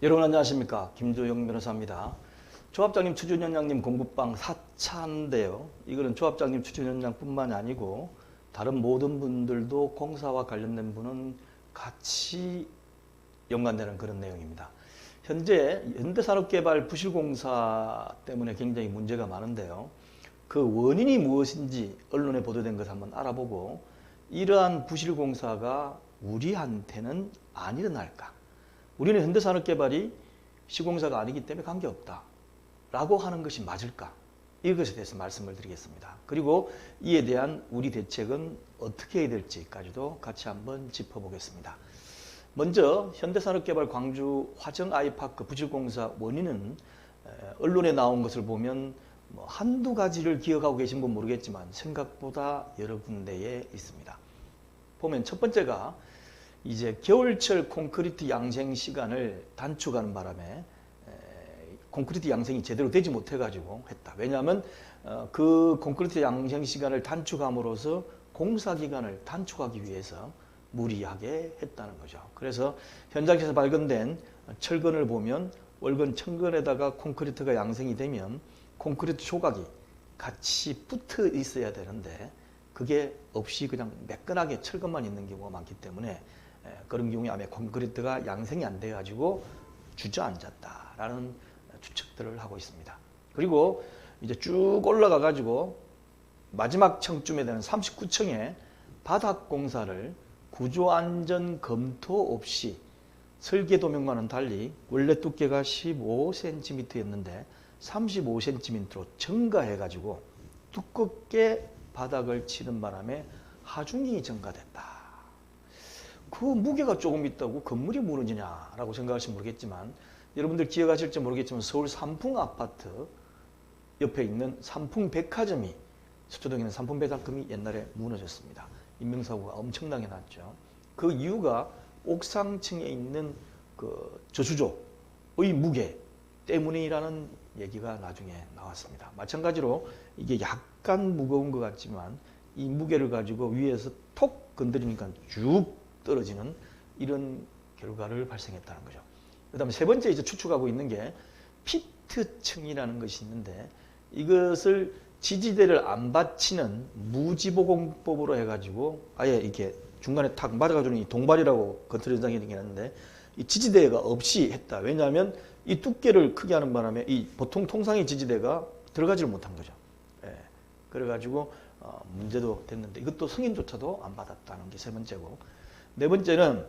여러분 안녕하십니까 김조영 변호사입니다. 조합장님 추준현장님 공부방 4차인데요. 이거는 조합장님 추준현장뿐만이 아니고 다른 모든 분들도 공사와 관련된 분은 같이 연관되는 그런 내용입니다. 현재 현대산업개발 부실공사 때문에 굉장히 문제가 많은데요. 그 원인이 무엇인지 언론에 보도된 것을 한번 알아보고 이러한 부실공사가 우리한테는 안 일어날까? 우리는 현대산업개발이 시공사가 아니기 때문에 관계없다. 라고 하는 것이 맞을까? 이것에 대해서 말씀을 드리겠습니다. 그리고 이에 대한 우리 대책은 어떻게 해야 될지까지도 같이 한번 짚어보겠습니다. 먼저 현대산업개발 광주 화정 아이파크 부실공사 원인은 에, 언론에 나온 것을 보면 뭐 한두 가지를 기억하고 계신 분 모르겠지만 생각보다 여러 군데에 있습니다. 보면 첫 번째가 이제 겨울철 콘크리트 양생 시간을 단축하는 바람에 에, 콘크리트 양생이 제대로 되지 못해 가지고 했다. 왜냐하면 어, 그 콘크리트 양생 시간을 단축함으로써 공사 기간을 단축하기 위해서 무리하게 했다는 거죠. 그래서 현장에서 발견된 철근을 보면 월근 천근에다가 콘크리트가 양생이 되면 콘크리트 조각이 같이 붙어 있어야 되는데 그게 없이 그냥 매끈하게 철근만 있는 경우가 많기 때문에 에, 그런 경우에 아마 콘크리트가 양생이 안 돼 가지고 주저앉았다라는 추측들을 하고 있습니다. 그리고 이제 쭉 올라가 가지고 마지막 층쯤에 되는 39층에 바닥 공사를 구조 안전 검토 없이 설계 도면과는 달리 원래 두께가 15cm였는데 35cm로 증가해 가지고 두껍게 바닥을 치는 바람에 하중이 증가됐다. 그 무게가 조금 있다고 건물이 무너지냐라고 생각하시면 모르겠지만 여러분들 기억하실지 모르겠지만 서울 삼풍 아파트 옆에 있는 삼풍 백화점이 서초동에 있는 삼풍 백화점이 옛날에 무너졌습니다. 인명사고가 엄청나게 났죠. 그 이유가 옥상층에 있는 그 저수조의 무게 때문이라는 얘기가 나중에 나왔습니다. 마찬가지로 이게 약간 무거운 것 같지만 이 무게를 가지고 위에서 톡 건드리니까 쭉 떨어지는 이런 결과를 발생했다는 거죠. 그 다음에 세 번째 이제 추측하고 있는 게 피트층이라는 것이 있는데 이것을 지지대를 안 받치는 무지보공법으로 해가지고 아예 이렇게 중간에 탁 맞아가지고 이 동발이라고 겉으로 연상이 되는데 이 지지대가 없이 했다. 왜냐하면 이 두께를 크게 하는 바람에 이 보통 통상의 지지대가 들어가지를 못한 거죠. 예. 그래가지고 어, 문제도 됐는데 이것도 승인조차도 안 받았다는 게 세 번째고 네 번째는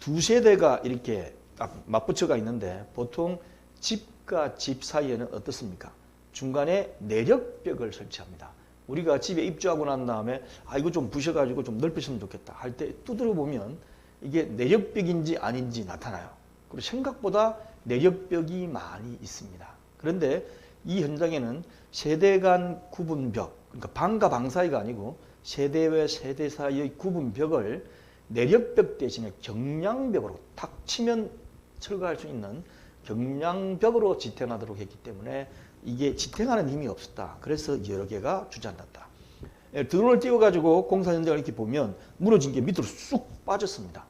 두 세대가 이렇게 딱 맞붙여가 있는데 보통 집과 집 사이에는 어떻습니까? 중간에 내력벽을 설치합니다. 우리가 집에 입주하고 난 다음에 아 이거 좀 부셔가지고 좀 넓혔으면 좋겠다 할 때 두드려 보면 이게 내력벽인지 아닌지 나타나요. 그리고 생각보다 내력벽이 많이 있습니다. 그런데 이 현장에는 세대 간 구분벽, 그러니까 방과 방 사이가 아니고 세대와 세대 사이의 구분벽을 내력벽 대신에 경량벽으로 탁 치면 철거할 수 있는 경량벽으로 지탱하도록 했기 때문에 이게 지탱하는 힘이 없었다. 그래서 여러 개가 주저앉았다. 예, 드론을 띄워가지고 공사 현장을 이렇게 보면 무너진 게 밑으로 쑥 빠졌습니다.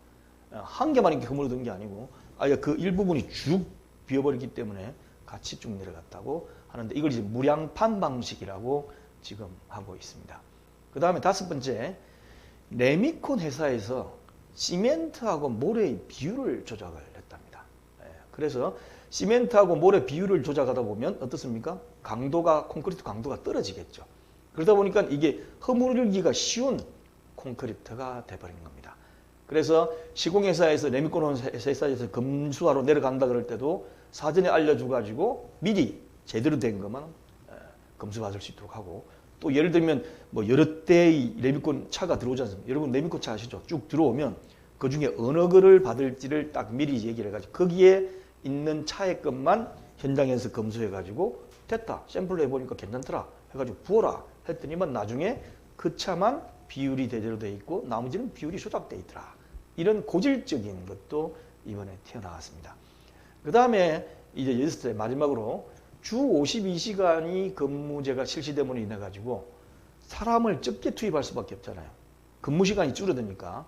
어, 한 개만 이렇게 허물어든 게 아니고 아예 그 일부분이 쭉 비어버리기 때문에 같이 쭉 내려갔다고 하는데 이걸 이제 무량판 방식이라고 지금 하고 있습니다. 그 다음에 다섯 번째, 레미콘 회사에서 시멘트하고 모래의 비율을 조작을 했답니다. 예, 그래서 시멘트하고 모래 비율을 조작하다 보면 어떻습니까? 강도가 콘크리트 강도가 떨어지겠죠. 그러다 보니까 이게 허물기가 쉬운 콘크리트가 돼버린 겁니다. 그래서 시공회사에서 레미콘 회사에서 검수하러 내려간다 그럴 때도 사전에 알려줘 가지고 미리 제대로 된 것만 검수받을 수 있도록 하고 또 예를 들면 뭐 여러 대의 레미콘 차가 들어오지 않습니까? 여러분 레미콘 차 아시죠? 쭉 들어오면 그 중에 어느 거를 받을지를 딱 미리 얘기를 해가지고 거기에 있는 차의 것만 현장에서 검수해가지고 됐다 샘플로 해보니까 괜찮더라 해가지고 부어라 했더니만 나중에 그 차만 비율이 제대로 돼 있고 나머지는 비율이 조작돼 있더라 이런 고질적인 것도 이번에 튀어나왔습니다. 그 다음에 이제 여섯 마지막으로 주 52시간이 근무제가 실시됨으로 인해 가지고 사람을 적게 투입할 수밖에 없잖아요. 근무 시간이 줄어드니까.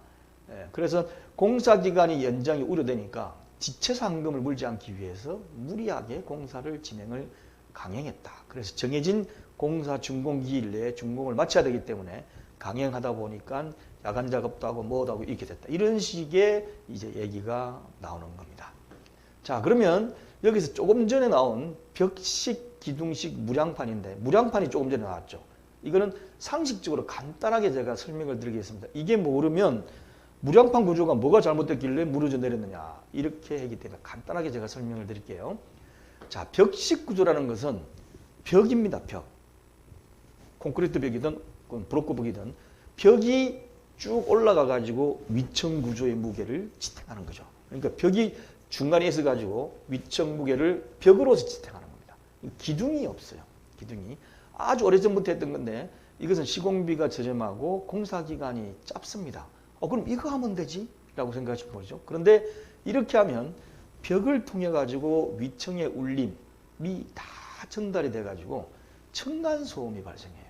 예, 그래서 공사 기간이 연장이 우려되니까 지체 상금을 물지 않기 위해서 무리하게 공사를 진행을 강행했다. 그래서 정해진 공사 준공 기일 내에 준공을 마쳐야 되기 때문에 강행하다 보니까 야간 작업도 하고 뭐도 하고 이렇게 됐다. 이런 식의 이제 얘기가 나오는 겁니다. 자, 그러면 여기서 조금 전에 나온 벽식, 기둥식 무량판인데 무량판이 조금 전에 나왔죠. 이거는 상식적으로 간단하게 제가 설명을 드리겠습니다. 이게 모르면 무량판 구조가 뭐가 잘못됐길래 무너져 내렸느냐 이렇게 하기 때문에 간단하게 제가 설명을 드릴게요. 자, 벽식 구조라는 것은 벽입니다. 벽. 콘크리트 벽이든 브로커 벽이든 벽이 쭉 올라가 가지고 위층 구조의 무게를 지탱하는 거죠. 그러니까 벽이 중간에 있어 가지고 위층 무게를 벽으로서 지탱하는 겁니다. 기둥이 없어요. 기둥이 아주 오래전부터 했던 건데 이것은 시공비가 저렴하고 공사 기간이 짧습니다. 어 그럼 이거 하면 되지? 라고 생각하시면 보죠. 그런데 이렇게 하면 벽을 통해 가지고 위층의 울림이 다 전달이 돼 가지고 층간 소음이 발생해요.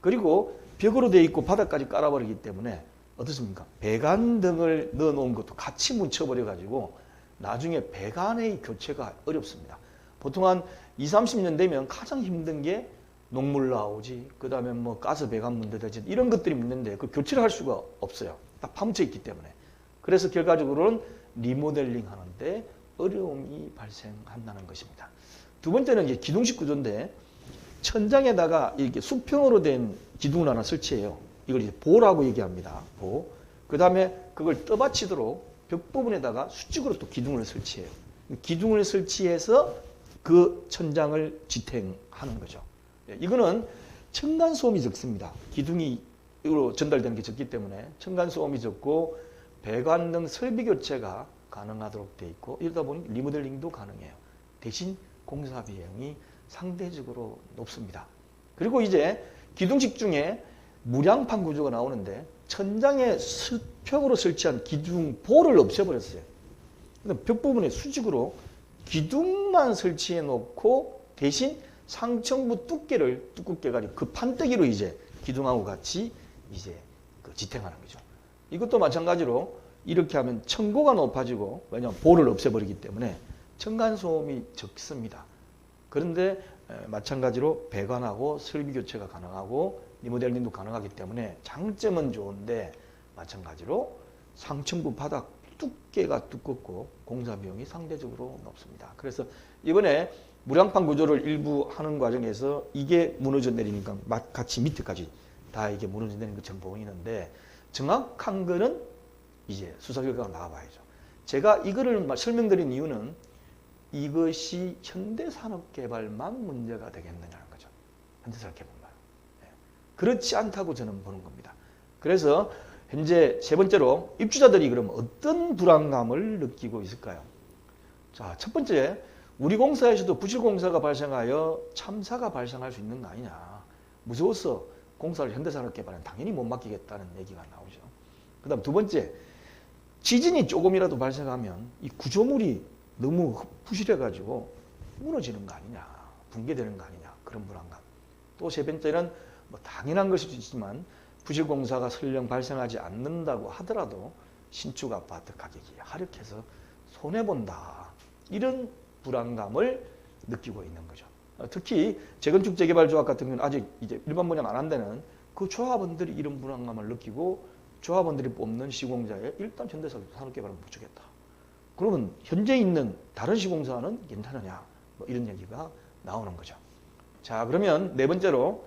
그리고 벽으로 돼 있고 바닥까지 깔아버리기 때문에 어떻습니까? 배관 등을 넣어 놓은 것도 같이 묻혀버려 가지고 나중에 배관의 교체가 어렵습니다. 보통 한 2, 30년 되면 가장 힘든 게 녹물 나오지, 그 다음에 뭐 가스 배관 문제되지 이런 것들이 있는데 그 교체를 할 수가 없어요. 다 파묻혀 있기 때문에. 그래서 결과적으로는 리모델링 하는데 어려움이 발생한다는 것입니다. 두 번째는 이제 기둥식 구조인데 천장에다가 이렇게 수평으로 된 기둥을 하나 설치해요. 이걸 이제 보라고 얘기합니다. 보. 그 다음에 그걸 떠받치도록 벽 부분에다가 수직으로 또 기둥을 설치해요. 기둥을 설치해서 그 천장을 지탱하는 거죠. 예, 이거는 층간 소음이 적습니다. 기둥이 으로 전달되는 게 적기 때문에 층간 소음이 적고 배관 등 설비 교체가 가능하도록 돼 있고 이러다 보니 리모델링도 가능해요. 대신 공사 비용이 상대적으로 높습니다. 그리고 이제 기둥식 중에 무량판 구조가 나오는데 천장에 수평으로 설치한 기둥 볼을 없애버렸어요. 벽 부분에 수직으로 기둥만 설치해 놓고 대신 상층부 두께를 두껍게 가지고 그 판때기로 이제 기둥하고 같이 이제 그 지탱하는 거죠. 이것도 마찬가지로 이렇게 하면 청고가 높아지고 왜냐하면 볼을 없애버리기 때문에 층간소음이 적습니다. 그런데 마찬가지로 배관하고 설비 교체가 가능하고 리모델링도 가능하기 때문에 장점은 좋은데 마찬가지로 상층부 바닥 두께가 두껍고 공사 비용이 상대적으로 높습니다. 그래서 이번에 무량판 구조를 일부 하는 과정에서 이게 무너져 내리니까 같이 밑에까지 다 이게 무너져 내리는 것처럼 보이는데 정확한 거는 이제 수사 결과가 나와봐야죠. 제가 이거를 설명드린 이유는 이것이 현대산업개발만 문제가 되겠느냐는 거죠. 현대산업개발만. 네. 그렇지 않다고 저는 보는 겁니다. 그래서 현재 세 번째로 입주자들이 그럼 어떤 불안감을 느끼고 있을까요? 자, 첫 번째, 우리 공사에서도 부실공사가 발생하여 참사가 발생할 수 있는 거 아니냐. 무서워서 공사를 현대산업개발은 당연히 못 맡기겠다는 얘기가 나오죠. 그 다음 두 번째, 지진이 조금이라도 발생하면 이 구조물이 너무 부실해가지고 무너지는 거 아니냐, 붕괴되는 거 아니냐, 그런 불안감. 또 세 번째는 뭐 당연한 것일 수 있지만 부실공사가 설령 발생하지 않는다고 하더라도 신축 아파트 가격이 하락해서 손해본다. 이런 불안감을 느끼고 있는 거죠. 특히 재건축 재개발 조합 같은 경우는 아직 이제 일반 분양 안 한다는 그 조합원들이 이런 불안감을 느끼고 조합원들이 뽑는 시공자에 일단 현대산업개발은 못 주겠다. 그러면 현재 있는 다른 시공사는 괜찮으냐? 뭐 이런 얘기가 나오는 거죠. 자, 그러면 네 번째로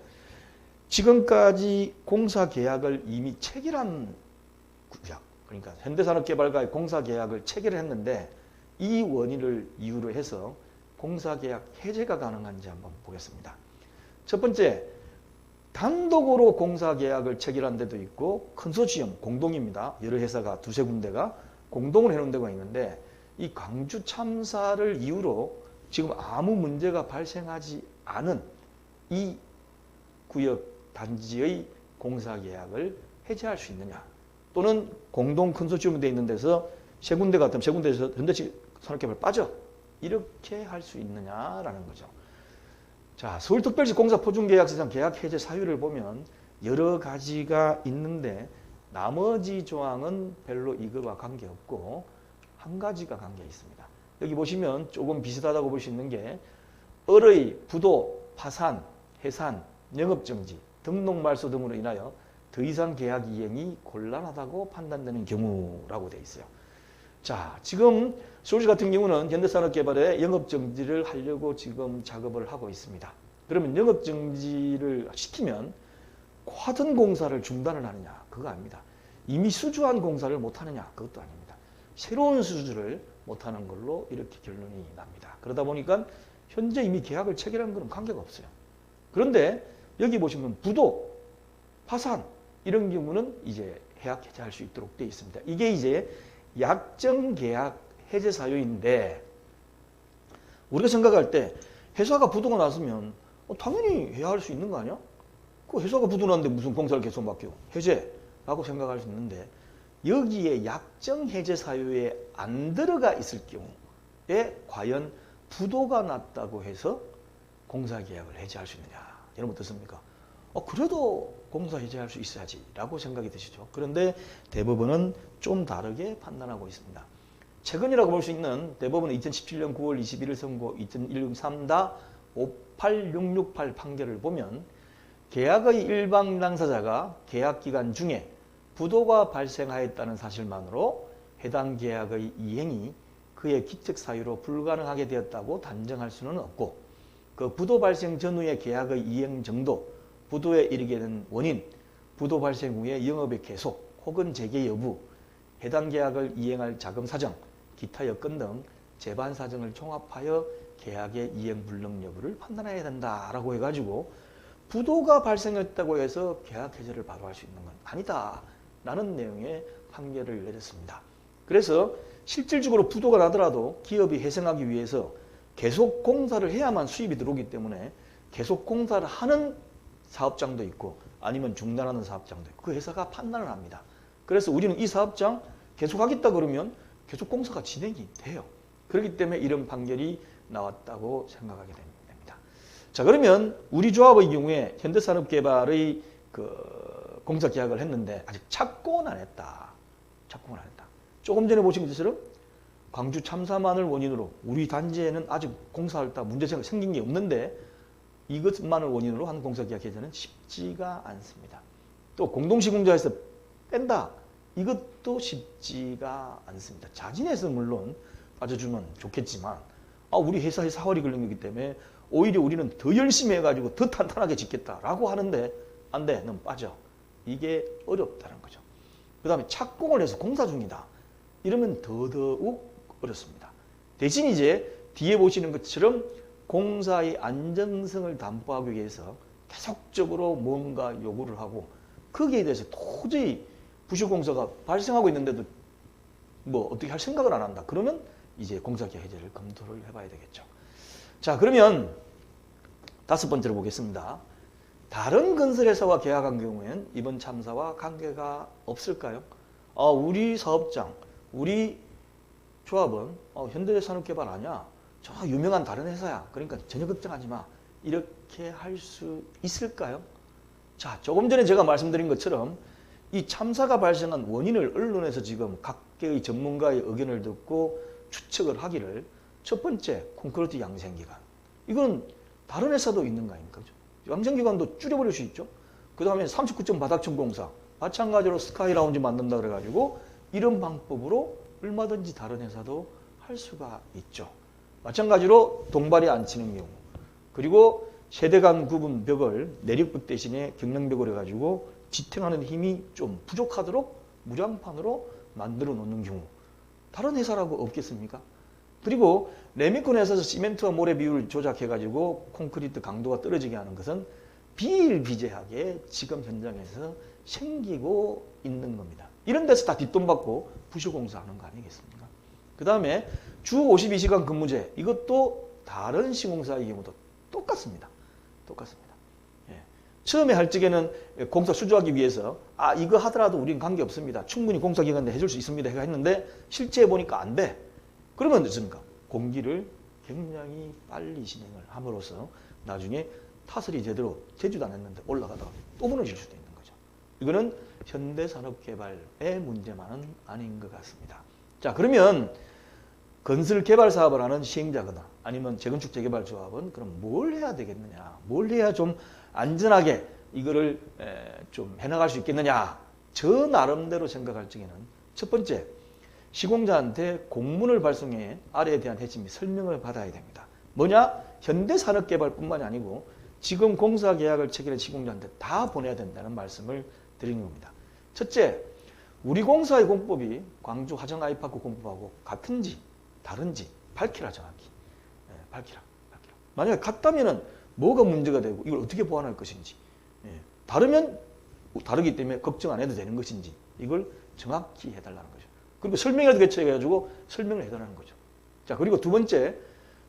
지금까지 공사 계약을 이미 체결한 구역, 그러니까 현대산업개발과의 공사 계약을 체결했는데 이 원인을 이유로 해서 공사 계약 해제가 가능한지 한번 보겠습니다. 첫 번째, 단독으로 공사 계약을 체결한 데도 있고 컨소시엄 공동입니다. 여러 회사가 두세 군데가 공동을 해놓은 데가 있는데 이 광주 참사를 이유로 지금 아무 문제가 발생하지 않은 이 구역 단지의 공사 계약을 해제할 수 있느냐 또는 공동 컨소시엄이 되어 있는 데서 세 군데 같으면 세 군데에서 현대식 산업개발 빠져 이렇게 할 수 있느냐라는 거죠. 자, 서울특별시 공사포준계약서상 계약 해제 사유를 보면 여러 가지가 있는데 나머지 조항은 별로 이거와 관계없고 한 가지가 관계 있습니다. 여기 보시면 조금 비슷하다고 볼 수 있는 게 을의 부도, 파산, 해산, 영업정지, 등록 말소 등으로 인하여 더 이상 계약 이행이 곤란하다고 판단되는 경우라고 되어 있어요. 자, 지금 서울시 같은 경우는 현대산업개발에 영업정지를 하려고 지금 작업을 하고 있습니다. 그러면 영업정지를 시키면 하던 공사를 중단을 하느냐? 그거 아닙니다. 이미 수주한 공사를 못하느냐? 그것도 아닙니다. 새로운 수주를 못하는 걸로 이렇게 결론이 납니다. 그러다 보니까 현재 이미 계약을 체결한 것은 관계가 없어요. 그런데 여기 보시면 부도, 파산 이런 경우는 이제 해약 해제할 수 있도록 되어 있습니다. 이게 이제 약정 계약 해제 사유인데 우리가 생각할 때 회사가 부도가 났으면 어, 당연히 해야할 수 있는 거 아니야? 그 회사가 부도났는데 무슨 공사를 계속 맡겨? 해제라고 생각할 수 있는데 여기에 약정 해제 사유에 안 들어가 있을 경우에 과연 부도가 났다고 해서 공사 계약을 해제할 수 있느냐? 여러분 어떻습니까? 어, 그래도 공사 해제할 수 있어야지 라고 생각이 드시죠. 그런데 대법원은 좀 다르게 판단하고 있습니다. 최근이라고 볼 수 있는 대법원의 2017년 9월 21일 선고 2013다 58668 판결을 보면 계약의 일방 당사자가 계약 기간 중에 부도가 발생하였다는 사실만으로 해당 계약의 이행이 그의 기적 사유로 불가능하게 되었다고 단정할 수는 없고 그 부도 발생 전후의 계약의 이행 정도, 부도에 이르게 된 원인, 부도 발생 후의 영업의 계속 혹은 재개 여부, 해당 계약을 이행할 자금 사정, 기타 여건 등 재반 사정을 종합하여 계약의 이행 불능 여부를 판단해야 된다라고 해가지고 부도가 발생했다고 해서 계약 해제를 바로 할 수 있는 건 아니다. 라는 내용의 판결을 내렸습니다. 그래서 실질적으로 부도가 나더라도 기업이 회생하기 위해서 계속 공사를 해야만 수입이 들어오기 때문에 계속 공사를 하는 사업장도 있고 아니면 중단하는 사업장도 있고 그 회사가 판단을 합니다. 그래서 우리는 이 사업장 계속 하겠다 그러면 계속 공사가 진행이 돼요. 그렇기 때문에 이런 판결이 나왔다고 생각하게 됩니다. 자 그러면 우리 조합의 경우에 현대산업개발의 그 공사 계약을 했는데 아직 착공은 안 했다. 착공은 안 했다. 조금 전에 보신 것처럼 광주 참사만을 원인으로 우리 단지에는 아직 공사할 때 문제가 생긴 게 없는데 이것만을 원인으로 한 공사 계약 해제는 쉽지가 않습니다. 또 공동시공자에서 뺀다. 이것도 쉽지가 않습니다. 자진해서 물론 빠져주면 좋겠지만 아, 우리 회사에 사활이 걸린 거기 때문에 오히려 우리는 더 열심히 해가지고 더 탄탄하게 짓겠다라고 하는데 안 돼, 넌 빠져. 이게 어렵다는 거죠. 그 다음에 착공을 해서 공사 중이다. 이러면 더더욱 어렵습니다. 대신 이제 뒤에 보시는 것처럼 공사의 안정성을 담보하기 위해서 계속적으로 뭔가 요구를 하고 거기에 대해서 도저히 부실공사가 발생하고 있는데도 뭐 어떻게 할 생각을 안 한다. 그러면 이제 공사기업 해제를 검토를 해봐야 되겠죠. 자 그러면 다섯 번째로 보겠습니다. 다른 건설회사와 계약한 경우에는 이번 참사와 관계가 없을까요? 아, 우리 사업장, 우리 조합은 어, 현대산업개발 아니야. 저 유명한 다른 회사야. 그러니까 전혀 걱정하지 마. 이렇게 할 수 있을까요? 자, 조금 전에 제가 말씀드린 것처럼 이 참사가 발생한 원인을 언론에서 지금 각계의 전문가의 의견을 듣고 추측을 하기를 첫 번째 콘크리트 양생기간 이건 다른 회사도 있는 거 아닙니까? 양생기간도 줄여버릴 수 있죠. 그 다음에 39점 바닥층 공사 마찬가지로 스카이 라운지 만든다 그래가지고 이런 방법으로 얼마든지 다른 회사도 할 수가 있죠. 마찬가지로 동발이 안 치는 경우 그리고 세대 간 구분 벽을 내력벽 대신에 경량벽을 해가지고 지탱하는 힘이 좀 부족하도록 무장판으로 만들어 놓는 경우 다른 회사라고 없겠습니까? 그리고 레미콘 회사에서 시멘트와 모래 비율을 조작해가지고 콘크리트 강도가 떨어지게 하는 것은 비일비재하게 지금 현장에서 생기고 있는 겁니다. 이런 데서 다 뒷돈 받고 부실공사 하는 거 아니겠습니까? 그 다음에 주 52시간 근무제 이것도 다른 시공사의 경우도 똑같습니다. 똑같습니다. 예. 처음에 할 적에는 공사 수주하기 위해서 아 이거 하더라도 우리는 관계없습니다. 충분히 공사 기간 내 해줄 수 있습니다. 했는데 실제 보니까 안 돼. 그러면 어떻습니까? 공기를 굉장히 빨리 진행을 함으로써 나중에 타설이 제대로 제주도 안 했는데 올라가다가 또 무너질 수도 있는. 이거는 현대산업개발의 문제만은 아닌 것 같습니다. 자 그러면 건설 개발 사업을 하는 시행자거나 아니면 재건축 재개발 조합은 그럼 뭘 해야 되겠느냐? 뭘 해야 좀 안전하게 이거를 에, 좀 해나갈 수 있겠느냐? 저 나름대로 생각할 적에는 첫 번째 시공자한테 공문을 발송해 아래에 대한 해지 및 설명을 받아야 됩니다. 뭐냐? 현대산업개발뿐만이 아니고 지금 공사 계약을 체결한 시공자한테 다 보내야 된다는 말씀을 드리는 겁니다. 첫째, 우리 공사의 공법이 광주 화정 아이파크 공법하고 같은지 다른지 밝히라 정확히. 예, 밝히라, 밝히라. 만약에 같다면은 뭐가 문제가 되고 이걸 어떻게 보완할 것인지. 예, 다르면 다르기 때문에 걱정 안 해도 되는 것인지 이걸 정확히 해달라는 거죠. 그리고 설명이라도 개최해가지고 설명을 해달라는 거죠. 자 그리고 두 번째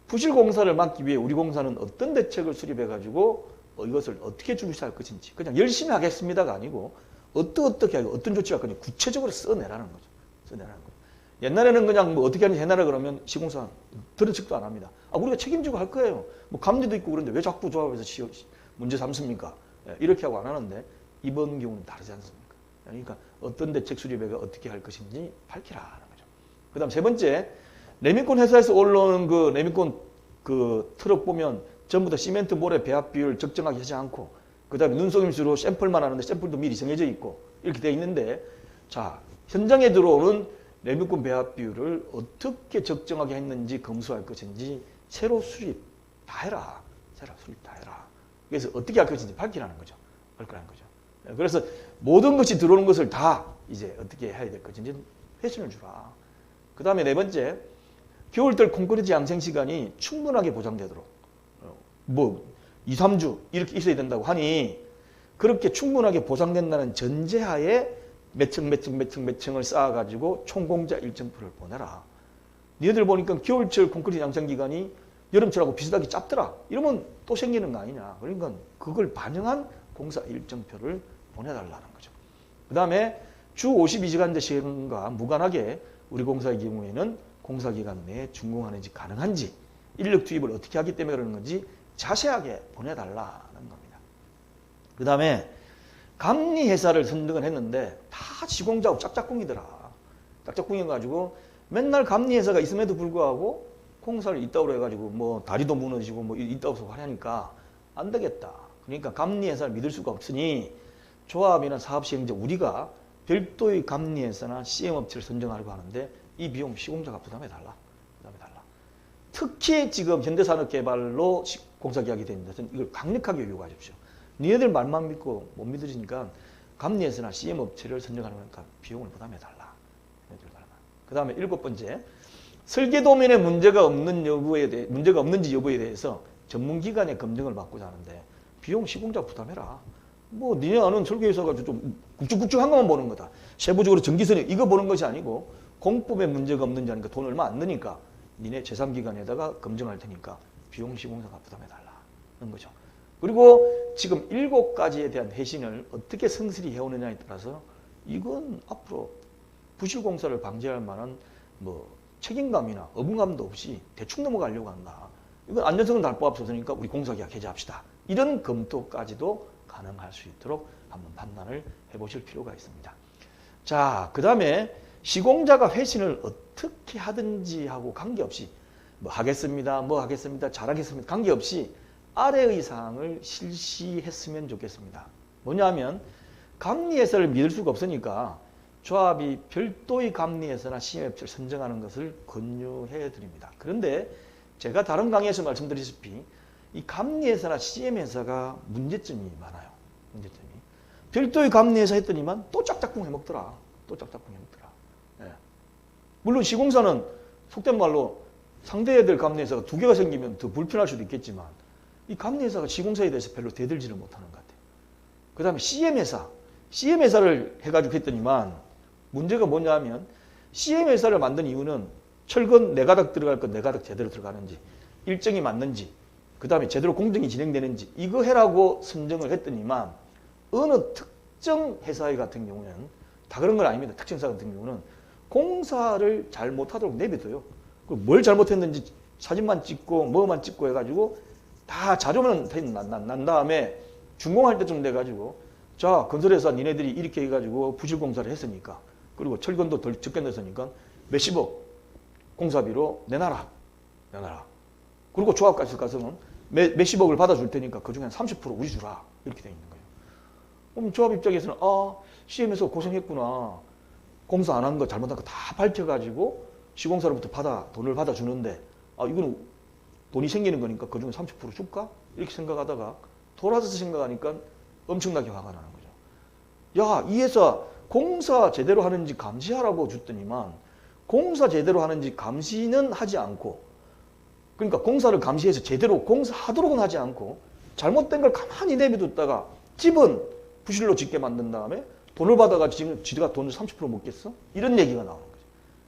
부실 공사를 막기 위해 우리 공사는 어떤 대책을 수립해가지고 어, 이것을 어떻게 중시할 것인지 그냥 열심히 하겠습니다가 아니고 어떠 어떻게 하고 어떤 조치가 그냥 구체적으로 써내라는 거죠. 써내라는 거죠. 옛날에는 그냥 뭐 어떻게 하는지 해나라 그러면 시공사 들은 척도 안 합니다. 아 우리가 책임지고 할 거예요. 뭐 감리도 있고 그런데 왜 자꾸 조합에서 시, 문제 삼습니까? 예, 이렇게 하고 안 하는데 이번 경우는 다르지 않습니까? 그러니까 어떤 대책 수립회가 어떻게 할 것인지 밝히라는 거죠. 그 다음 세 번째, 레미콘 회사에서 올라오는 그 레미콘 그 트럭 보면 전부 다 시멘트 모래 배합 비율 적정하게 하지 않고 그 다음에 눈속임수로 샘플만 하는데 샘플도 미리 정해져 있고 이렇게 되어 있는데 자 현장에 들어오는 레미콘 배합 비율을 어떻게 적정하게 했는지 검수할 것인지 새로 수립 다 해라. 새로 수립 다 해라. 그래서 어떻게 할 것인지 밝히라는 거죠. 밝히라는 거죠. 그래서 모든 것이 들어오는 것을 다 이제 어떻게 해야 될 것인지 회신을 주라. 그 다음에 네 번째, 겨울철 콘크리트 양생 시간이 충분하게 보장되도록 어, 뭐 2, 3주 이렇게 있어야 된다고 하니 그렇게 충분하게 보장된다는 전제하에 몇 층, 몇 층, 몇 층, 몇 층을 쌓아가지고 총공자 일정표를 보내라. 니들 보니까 겨울철 콘크리트 양생 기간이 여름철하고 비슷하게 짧더라. 이러면 또 생기는 거 아니냐. 그러니까 그걸 반영한 공사 일정표를 보내달라는 거죠. 그 다음에 주 52시간제 시간과 무관하게 우리 공사의 경우에는 공사 기간 내에 준공하는지 가능한지 인력 투입을 어떻게 하기 때문에 그러는 건지 자세하게 보내달라는 겁니다. 그 다음에 감리 회사를 선정을 했는데 다 시공자하고 짝짝꿍이더라. 짝짝꿍이가지고 맨날 감리 회사가 있음에도 불구하고 공사를 있다고 해가지고 뭐 다리도 무너지고 뭐 있다고 하니까 안 되겠다. 그러니까 감리 회사를 믿을 수가 없으니 조합이나 사업 시행자 우리가 별도의 감리 회사나 시행 업체를 선정하려고 하는데 이 비용 시공자가 부담해 달라. 부담해 달라. 특히 지금 현대산업개발로 공사 계약이 된 것은 이걸 강력하게 요구하십시오. 니네들 말만 믿고 못 믿으니까 감리회사나 CM 업체를 선정하는 거니까 비용을 부담해 달라. 그 다음에 일곱 번째, 설계 도면에 문제가 없는 여부에 대해 문제가 없는지 여부에 대해서 전문기관의 검증을 받고자 하는데 비용 시공자 부담해라. 뭐 니네 아는 설계회사가 좀 굵직굵직한 것만 보는 거다. 세부적으로 전기선이 이거 보는 것이 아니고 공법에 문제가 없는지 하니까 돈 얼마 안 드니까 니네 제3기관에다가 검증할 테니까 비용 시공사가 부담해달라는 거죠. 그리고 지금 일곱 가지에 대한 회신을 어떻게 성실히 해오느냐에 따라서 이건 앞으로 부실공사를 방지할 만한 뭐 책임감이나 어분감도 없이 대충 넘어가려고 한다. 이건 안전성은 달보 앞서서니까 우리 공사계약 해제합시다. 이런 검토까지도 가능할 수 있도록 한번 판단을 해보실 필요가 있습니다. 자, 그 다음에 시공자가 회신을 어떻게 하든지 하고 관계없이 뭐 하겠습니다, 뭐 하겠습니다, 잘하겠습니다 관계없이 아래의 사항을 실시했으면 좋겠습니다. 뭐냐면 감리회사를 믿을 수가 없으니까 조합이 별도의 감리회사나 시행업체를 선정하는 것을 권유해 드립니다. 그런데 제가 다른 강의에서 말씀드렸다시피 이 감리회사나 CM회사가 문제점이 많아요. 문제점이. 별도의 감리회사 했더니만 또 짝짝꿍 해먹더라. 또 짝짝꿍 해먹더라. 예. 물론 시공사는 속된 말로 상대해야 될 감리회사가 두 개가 생기면 더 불편할 수도 있겠지만 이 감리회사가 시공사에 대해서 별로 대들지를 못하는 것 같아요. 그 다음에 CM회사. CM회사를 해가지고 했더니만 문제가 뭐냐 하면 CM회사를 만든 이유는 철근 네 가닥 들어갈 건 네 가닥 제대로 들어가는지 일정이 맞는지 그 다음에 제대로 공정이 진행되는지 이거 해라고 선정을 했더니만 어느 특정 회사 같은 경우는 다 그런 건 아닙니다. 특정사 같은 경우는 공사를 잘 못하도록 내비둬요. 뭘 잘못했는지 사진만 찍고 뭐만 찍고 해가지고 다 자료만 난, 난, 난 다음에 준공할 때쯤 돼가지고 자 건설회사 니네들이 이렇게 해가지고 부실공사를 했으니까 그리고 철근도 덜 적게 넣었으니까 몇십억 공사비로 내놔라. 내놔라. 그리고 조합까지 가서는 몇, 몇십억을 받아줄 테니까 그 중에 30% 우리 주라. 이렇게 돼 있는 거예요. 그럼 조합 입장에서는 아 CM에서 고생했구나. 공사 안 한 거 잘못한 거 다 밝혀가지고 시공사로부터 받아 돈을 받아 주는데 아 이거는 돈이 생기는 거니까 그 중에 30% 줄까? 이렇게 생각하다가 돌아서 생각하니까 엄청나게 화가 나는 거죠. 야, 이 회사 공사 제대로 하는지 감시하라고 줬더니만 공사 제대로 하는지 감시는 하지 않고 그러니까 공사를 감시해서 제대로 공사하도록은 하지 않고 잘못된 걸 가만히 내비뒀다가 집은 부실로 짓게 만든 다음에 돈을 받아가지고 지금 지가 돈을 30% 먹겠어? 이런 얘기가 나오는 거죠.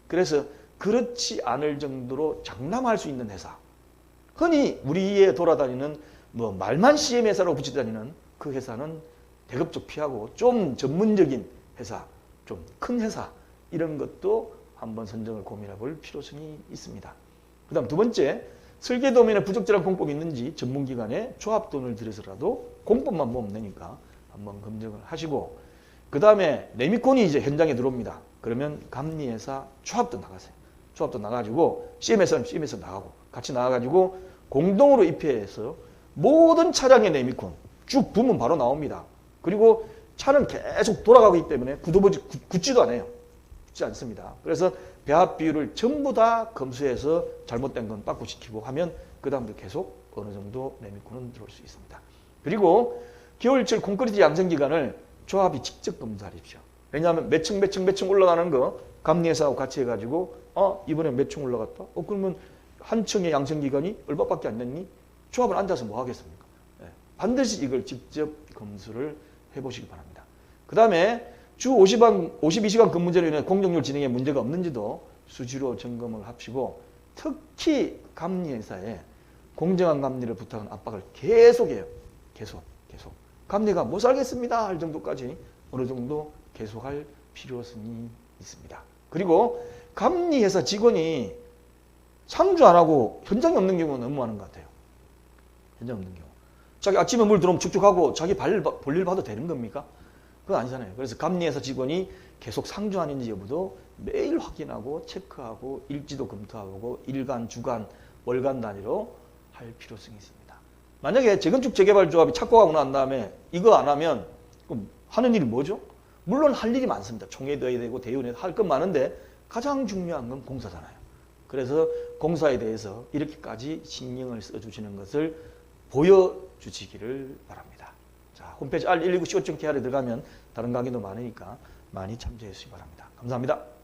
그래서 그렇지 않을 정도로 장담할 수 있는 회사. 흔히 우리에 돌아다니는 뭐 말만 CM 회사로 붙이다니는 그 회사는 대급적 피하고 좀 전문적인 회사, 좀 큰 회사 이런 것도 한번 선정을 고민해 볼 필요성이 있습니다. 그 다음 두 번째, 설계 도면에 부적절한 공법이 있는지 전문기관에 조합돈을 들여서라도 공법만 보면 되니까 한번 검증을 하시고 그 다음에 레미콘이 이제 현장에 들어옵니다. 그러면 감리회사 조합도 나가세요. 조합도 나가지고 CM에서는 CM에서 나가고 같이 나가가지고 공동으로 입회해서 모든 차량의 레미콘 쭉 부면 바로 나옵니다. 그리고 차는 계속 돌아가고 있기 때문에 굳어보지, 굳- 굳지도 않아요. 굳지 않습니다. 그래서 배합 비율을 전부 다 검수해서 잘못된 건 빠꾸시키고 하면 그 다음부터 계속 어느 정도 레미콘은 들어올 수 있습니다. 그리고 겨울철 콘크리트 양성 기간을 조합이 직접 검사하십시오. 왜냐하면 몇 층 몇 층 몇 층 올라가는 거 감리회사하고 같이 해가지고 어 이번에 몇 층 올라갔다? 어 그러면 한 층의 양성 기간이 얼마밖에 안 됐니? 조합은 앉아서 뭐 하겠습니까? 예, 반드시 이걸 직접 검수를 해보시기 바랍니다. 그 다음에 주 50한, 52시간 근무제로 인해 공정률 진행에 문제가 없는지도 수시로 점검을 합시고 특히 감리회사에 공정한 감리를 부탁하는 압박을 계속해요. 계속, 계속. 감리가 못 살겠습니다 할 정도까지 어느 정도 계속할 필요성이 있습니다. 그리고 감리회사 직원이 상주 안 하고 현장에 없는 경우는 많은 것 같아요. 현장 없는 경우. 자기 아침에 물 들어오면 축축하고 자기 발, 볼일 봐도 되는 겁니까? 그건 아니잖아요. 그래서 감리회사 직원이 계속 상주하는지 여부도 매일 확인하고 체크하고 일지도 검토하고 일간, 주간, 월간 단위로 할 필요성이 있습니다. 만약에 재건축 재개발 조합이 착공하고 난 다음에 이거 안 하면 그럼 하는 일이 뭐죠? 물론 할 일이 많습니다. 총회도 해야 되고 대의원회도 할건 많은데 가장 중요한 건 공사잖아요. 그래서 공사에 대해서 이렇게까지 신경을 써주시는 것을 보여주시기를 바랍니다. 자, 홈페이지 R119 시오청 케어에 들어가면 다른 강의도 많으니까 많이 참조해 주시기 바랍니다. 감사합니다.